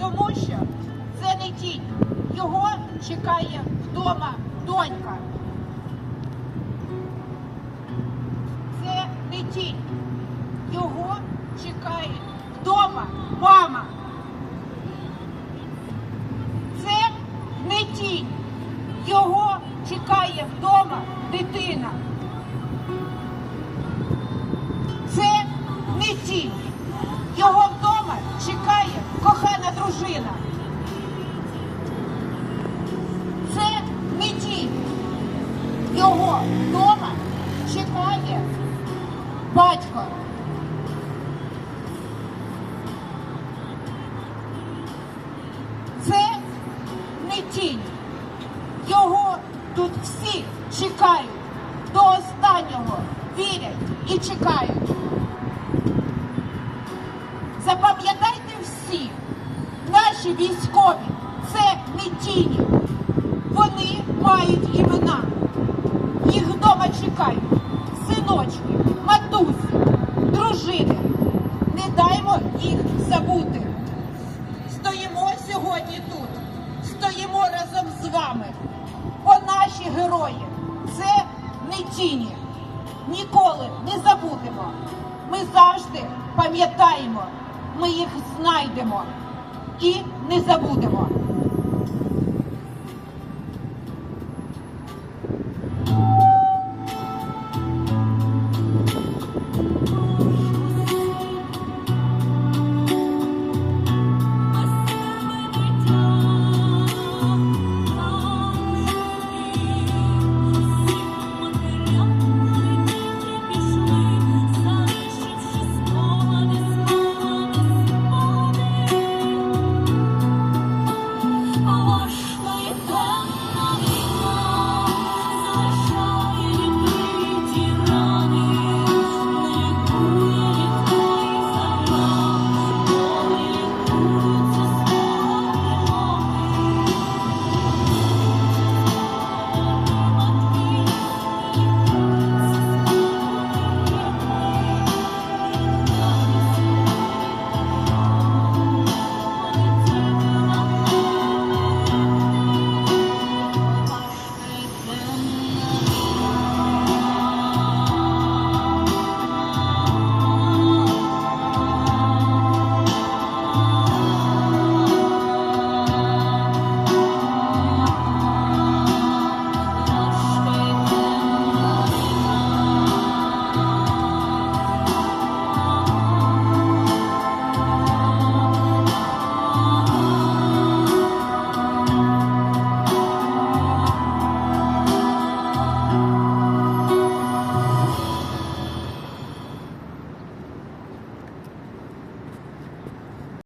тому що це не тінь. Його чекає вдома донька. Це не тінь. Його чекає вдома мама. Це не тінь. Його чекає вдома дитина. Його вдома чекає батько. Це не тінь. Його тут всі чекають. До останнього вірять і чекають. Запам'ятайте всі, наші військові це не тіні. Вони мають імена. Вдома чекають. Синочки, матусі, дружини. Не даймо їх забути. Стоїмо сьогодні тут, стоїмо разом з вами. Бо наші герої це не тіні. Ніколи не забудемо. Ми завжди пам'ятаємо, ми їх знайдемо і не забудемо.